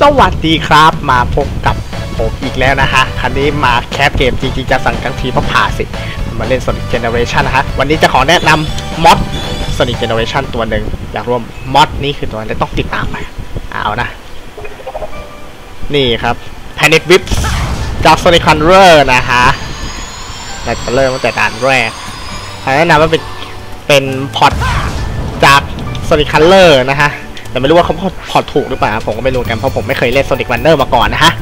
สวัสดีครับมาพบกับผมอีกแล้วนะฮะคันนี้มาแคสเกมจริงๆจะสั่งทั้งทีเพราะผ่าสิ มาเล่น Sonic Generation นะฮะ วันนี้จะขอแนะนำมอด Sonic Generation ตัวหนึ่งอยากร่วมมอดนี้คือตัวอะไรต้องติดตามไปเอานะ นี่ครับ Panic Whip จาก Sonic Conqueror นะฮะเราจะเริ่มตั้งแต่ด่านแรกแนะนำว่าเป็นเป็นพอร์ตจาก Sonic Color นะฮะ แต่ไม่รู้ว่าเขาพอถูกหรือเปล่าผมก็ไม่รู้กันเพราะผมไม่เคยเล่น Sonic Runner มาก่อนนะฮะ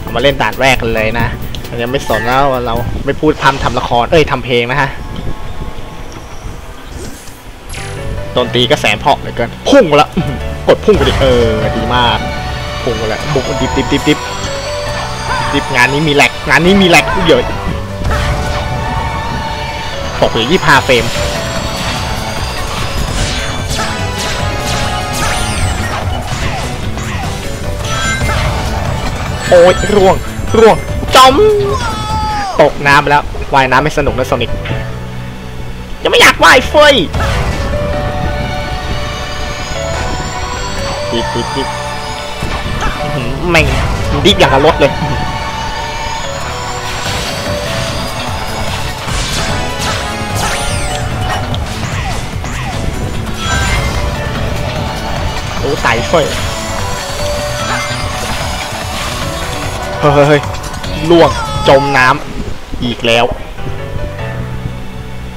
เอามาเล่นด่านแรกกันเลยนะเรายังไม่สนแล้วเราไม่พูดพำทำละครเอ้ยทำเพลงนะฮะดนตรีก็แสนเพาะเหลือเกิน พุ่งแล้วกดพุ่งไปดิเออดีมาก พุ่งไปแล้วบุกดิบดิบดิบดิบดิบงานนี้มีแหลกงานนี้มีแหลกเยอะตกเหลือยี่ห้าเฟรม โอ้ยร่วงร่วงจมตกน้ำไปแล้วว่ายน้ำไม่สนุกนะโซนิกยังไม่อยากว่ายเฟยดิบดิบดิบแม่งดิบอย่างกับรถเลย โอ้ต่เฟยเฮ้ย เฮ้ยล่วงจมน้ำอีกแล้ว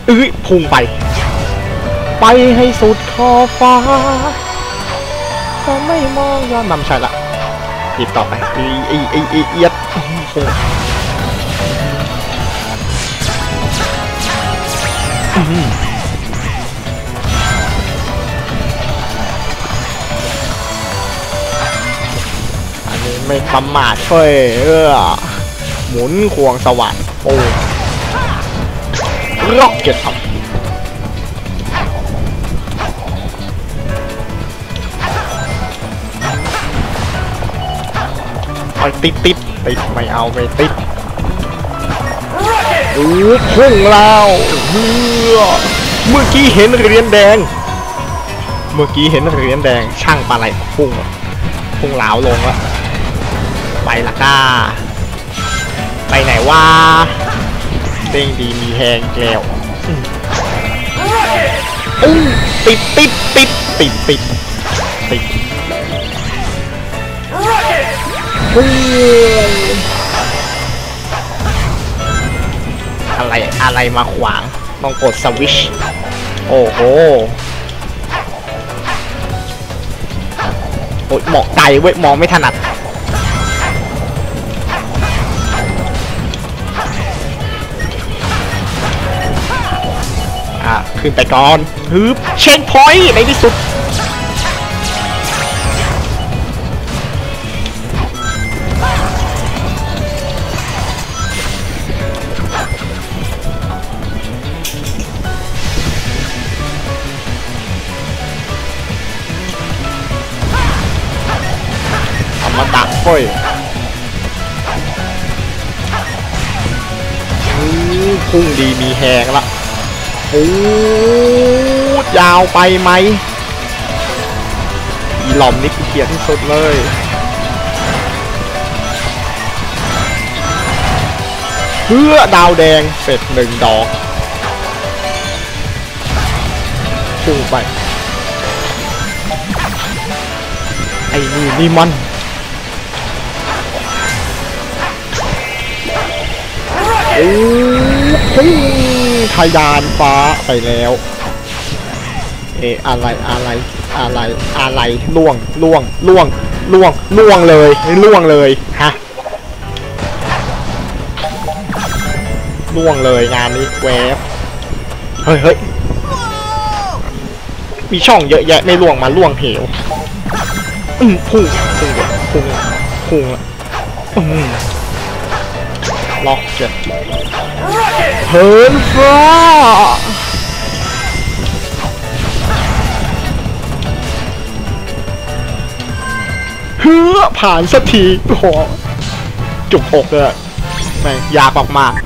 เอ้ยพุ่งไป ไปให้สุดขอบฟ้าก็ไม่มองย้อนนำใช่ละหยิบต่อไปอีอีอีอีเอียดอ้โไม่ประมาทเฟ้ยเออหมุนควงสวัสดโอ้ร็อกเก็ตอัพไปติดติดติดไม่เอาไม่ติดโอ้พุ่งแล้วเฮ้อเมื่อกี้เห็นเหรียญแดง เมื่อกี้เห็นเหรียญแดงช่างปลาไหลพุ่งพุ่งเหลาลงแล้ว ไปละก้า ไปไหนวะเด้งดีมีแหงแกล้วอืมอู้ติดติดติดติดติดติดเฮ้ยอะไรอะไรมาขวางต้องกดสวิชโอ้โหโอ้ยหมอกไกลเว้ยมองไม่ถนัด อะขึ้นไปก่อนฮึบเช็คพอยต์ในที่สุดมาตักเฟ้ยพุ่งดีมีแหงละ โอ้ยาวไปไหมอีหลอมนี่คือเกียดที่สุดเลยเพื่อดาวแดงเสร็จหนึ่งดอกพุ่งไป ไอ้นี่นี่มันโอ้ พุ่งทยานฟ้าไปแล้ว เอะอะไรอะไรอะไรอะไรล่วงล่วงล่วงล่วงล่วงเลยล่วงเลยฮะล่วงเลยงานนี้แวบเฮ้ยเฮ้ยมีช่องเยอะแยะไม่ล่วงมาล่วงเหวอืมพุ่งพุ่งพุ่งพุ่งอืม ล็อกเจ็ดเฮิร์นฟ้าเฮือผ่านสักทีโอ้โหจุกอกเลยอะแม่ยากมากๆ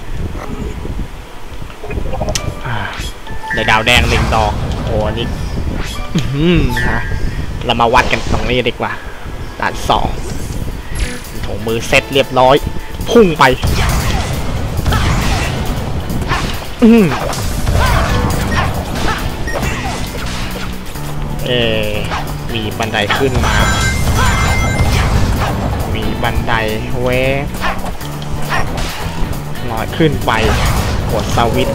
อ่าได้ดาวแดงหนึ่งดอกโอ้นี่อื้อหือฮะเรามาวัดกันตรงนี้ดีกว่าด่านสองถุงมือเซ็ตเรียบร้อย พุ่งไป เอมีบันไดขึ้นมา มีบันไดเวฟลอยขึ้นไป กดสวิต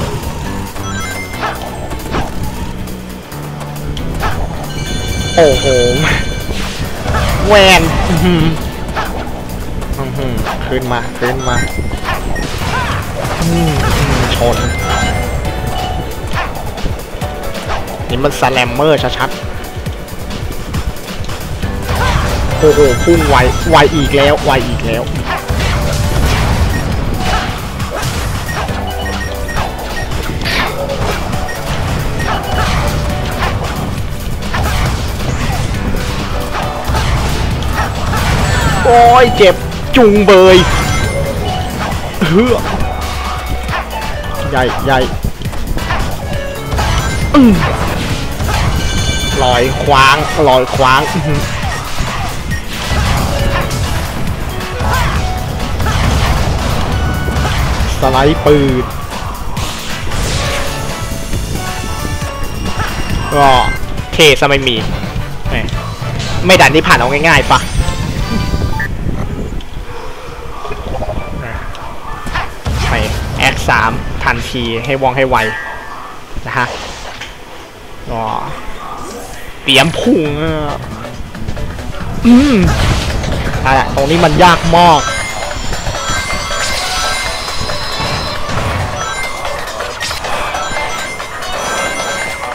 โอ้โห แวนอื้อหืออื้อหือขึ้นมา ขึ้นมาอืมอืมชน นี่มันสแลมเมอร์ชัดๆ โอ้โหพุ่งไวไวอีกแล้วไวอีกแล้ว โอ้ยเจ็บจุงเบยเฮือใหญ่ใหญ่อืม ลอยคว้างลอยคว้างสไลด์ปืนก็เทซะไม่มีแหมไม่ดันนี่ผ่านเอาง่ายๆปะไป X3 ทันทีให้ว่องให้ไว นะฮะก็ เตรียมพุ่งอะอืมอะตรงนี้มันยากมาก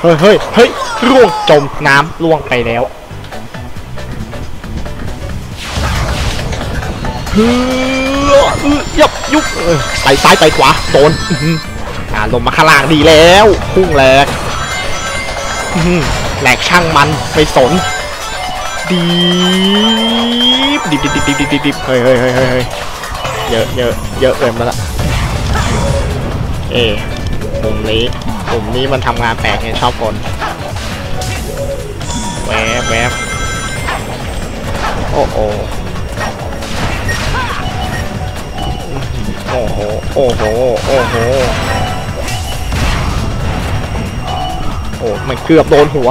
เฮ้ยเฮ้ยเฮ้ยล่วงจมน้ำล่วงไปแล้วเฮ้ออื้อยับยุบเออไปซ้ายไปขวาโดนอื้อหืออ่าลงมาข้างล่างดีแล้ว พุ่งแหลกอื้อหือ แหลกช่างมันไม่สนดีบดิบดิบดิบดิบดิบดิบดิบเฮ้ยเฮ้ยเฮ้ยเฮ้ยเฮ้ยเยอะเยอะเยอะเกินมาละเอ๊ะมุมนี้มุมนี้มันทำงานแปลกไงชอบคนแวบแวบโอ้โหโอ้โหโอ้โหโอ้โห โอ้มันเกือบโดนหัว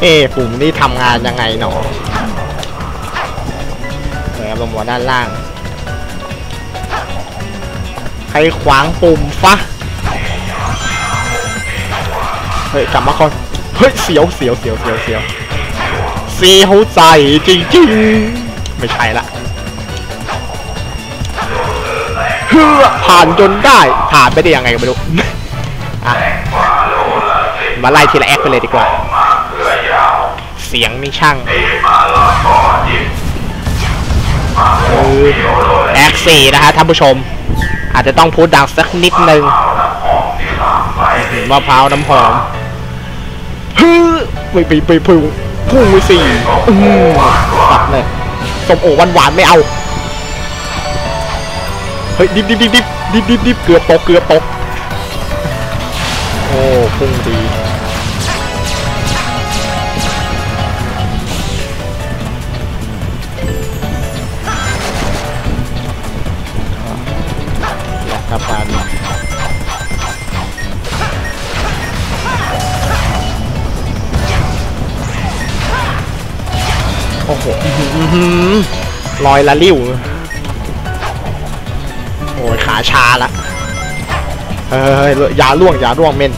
เอ๊ะปุ่มนี้ทำงานยังไงหนอเหมือนลงมาด้านล่าง ใครขวางปุ่มฟะ เฮ้ยกลับมาก่อน เฮ้ยเสียวเสียวเสียวเสียวเสียวเสียวใจจริงๆ ไม่ใช่ละ เฮือผ่านจนได้ ผ่านไปได้ยังไงก็ไม่รู้อะมาไล่ทีละแอคไปเลยดีกว่า เสียงนี่ช่างแอคสี่นะฮะท่านผู้ชม อาจจะต้องพูดดังสักนิดนึงมะพร้าวน้ำหอมฮือไปไปไปพุ่งพุ่งไปสี่ตัดเลยสมโอหวานหวานไม่เอา ฮ้ยดิบดิบดิบดิบดิบดิบดิบเกือบตกเกือบตกโอ้พุ่งดีอยากกลับบ้านโอ้โหลอยละลิ้ว ชาละเฮ้ยอย่าล่วงอย่าล่วงเมน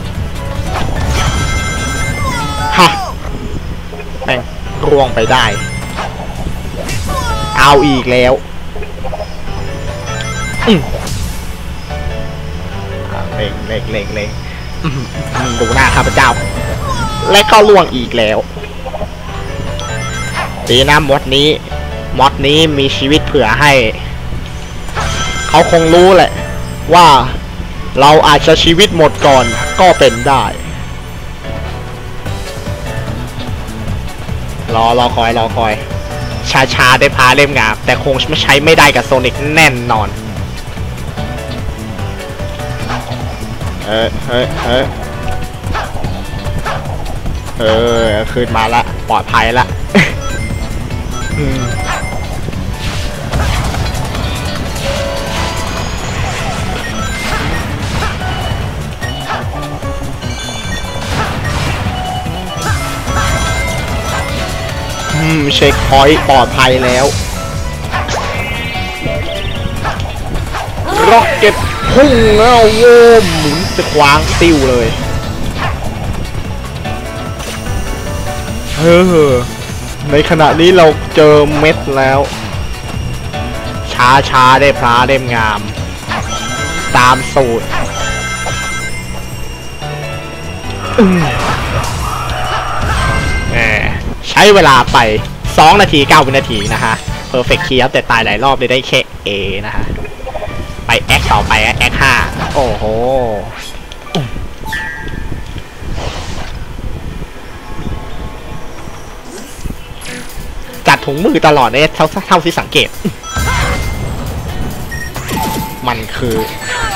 ฮะแม่งร่วงไปได้ เอาอีกแล้วอืมเล็งเล็งเล็งเล็งดูหน้าข้าพเจ้า และก็ล่วงอีกแล้วดีนะมดนี้มดนี้มีชีวิตเผื่อให้ เขาคงรู้แหละ ว่าเราอาจจะชีวิตหมดก่อนก็เป็นได้ รอรอคอยรอคอย ชาชาได้พาเล่มงามแต่คงไม่ใช้ไม่ได้กับโซนิกแน่นอนเออเออเออเออ ขึ้นมาละ ปลอดภัยละ เช็คพอยต์ปลอดภัยแล้วร็อกเก็ตพุ่งแล้วโว้หมุนจะคว้างติ้วเลยเออในขณะนี้เราเจอเม็ดแล้ว ช้าช้าได้พระได้งาม ตามสูตร ใช้เวลาไป 2 นาที 9 วินาทีนะฮะ Perfect เคียบแต่ตายหลายรอบเลยได้แค่ A นะฮะ ไปแอคต่อไปแอคห้าโอ้โหจัดถุงมือตลอดเนี่ยเท่าเท่าที่สังเกต มันคือ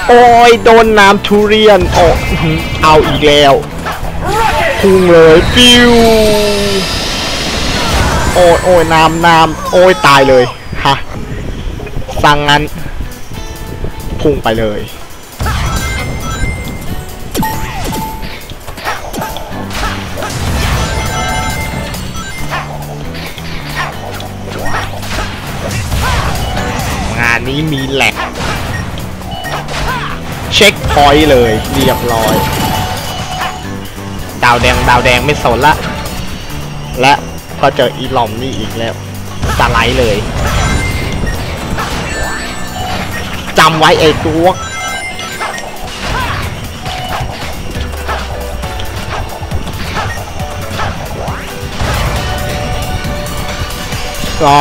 โอ้ย โดนน้ำทุเรียนโอ้อื้อหือเอาอีกแล้ว พุ่งเลย ปิ้ว โอ้ยโอ้ยน้ำน้ำโอ้ยตายเลยฮะสั่งงั้น พุ่งไปเลย งานนี้มีแหลก เช็คพอยต์เลย เรียบร้อย ดาวแดง ดาวแดงไม่สนละ และ ก็เจออีหลอมนี่อีกแล้วสไลด์เลยจำไว้ไอ้ตัวก็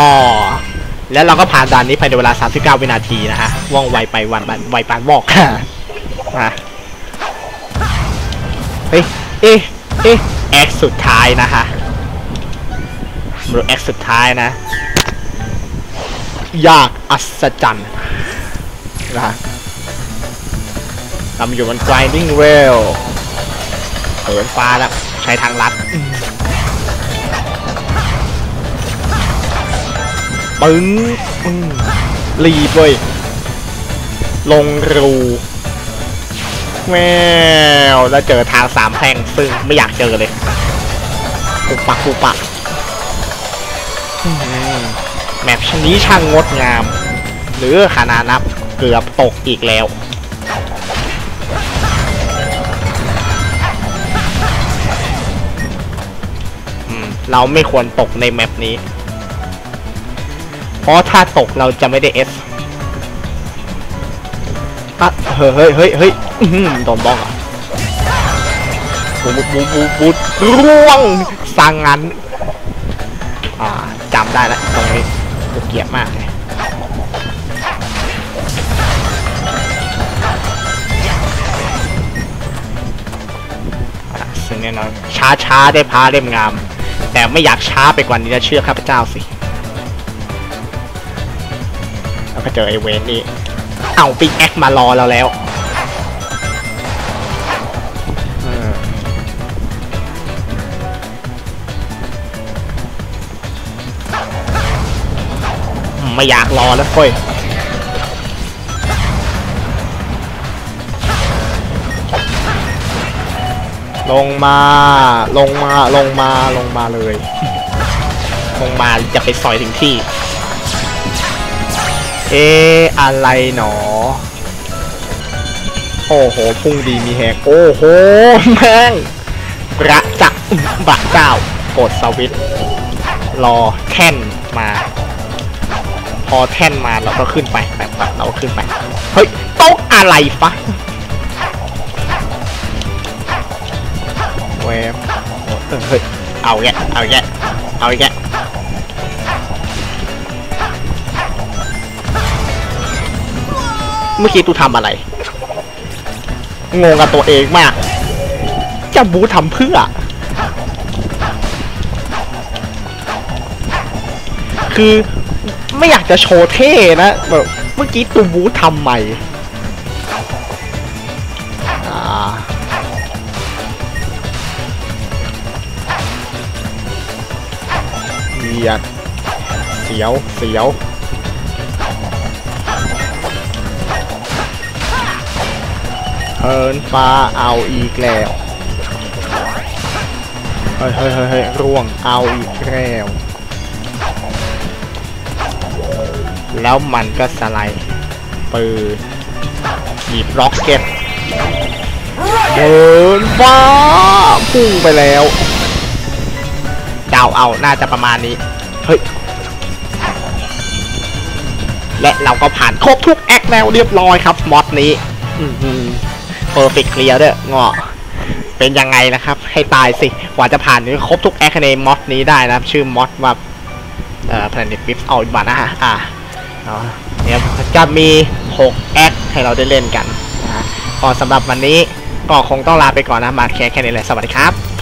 แล้วเราก็ผ่านด่านนี้ภายในเวลา 39 วินาทีนะฮะ ว่องไวไปวันไวปานบอกมาเฮ้ย เอ๊ะ เอ๊ะ แอคสุดท้ายนะฮะ มาดูแอคสุดท้ายนะ ยากอัศจรรย์นะฮะเราอยู่บน grinding rail เหินฟ้าแล้ว ใช้ทางลัดปึ้งรีบเว้ยลงรูแมวแล้วเจอทางสามแพร่งซึ่งไม่อยากเจอเลยปุปะปุปะ แมปชนนี้ช่างงดงาม หรือขนาดนับเกือบตกอีกแล้วเราไม่ควรตกในแมปนี้ เพราะถ้าตกเราจะไม่ได้เอสอะเฮ้ยเฮ้ยเฮ้ยเฮ้ยโดนบ้องอะบูบูบูบูร่วงสังงัน จำได้แล้วตรงนี้กูเกลียดมากเลยซึ่งแน่นอนช้าช้าได้พาเล่มงาม แต่ไม่อยากช้าไปกว่านี้นะเชื่อข้าพเจ้าสิ แล้วก็เจอไอเวนนี่ เอาปิกแอคมารอเราแล้ว ไม่อยากรอแล้วเฟ้ยลงมาลงมาลงมาลงมาเลย ลงมาจะไปสอยถึงที่ เอะอะไรหนอ โอ้โหพุ่งดีมีแหกโอ้โหแม่งพระจักรบะเจ้ากดสวิตรอแท่นมา พอแท่นมาเราก็ขึ้นไปแบบเราขึ้นไป เฮ้ยโต๊ะอะไรฟะเวฟเออเฮ้ย เอาแยะเอาแยะเอาแยะเมื่อกี้ตูทำอะไร งงกับตัวเองมาก จะบูทำเพื่อ คือ ไม่อยากจะโชว์เท่นะแบบเมื่อกี้ตูบูทำใหม่อาเบียดเสียว เสียวเฮินฟ้าเอาอีกแล้ว เฮ้เฮ้ยเฮ้ยเฮ้ยร่วงเอาอีกแล้ว แล้วมันก็สไลด์ปืนหยิบร็อกเก็ตเดินฟ้าพุ่งไปแล้วเดาเอาน่าจะประมาณนี้ เฮ้ย และเราก็ผ่านครบทุกแอคแล้วเรียบร้อยครับมอดนี้เพอร์เฟกเคลียร์ด้วยเงาะเป็นยังไงนะครับ ให้ตายสิ กว่าจะผ่านนี้ครบทุกแอคในมอดนี้ได้นะครับ ชื่อมอดว่าเอ่อ Planet b i f เอาอีกบัตนะฮะอ่า เนาเนี่ยจะมี6แอคให้เราได้เล่นกันนะฮะก็สำหรับวันนี้ก็คงต้องลาไปก่อนนะมาแค่แค่นี้เลยสวัสดีครับ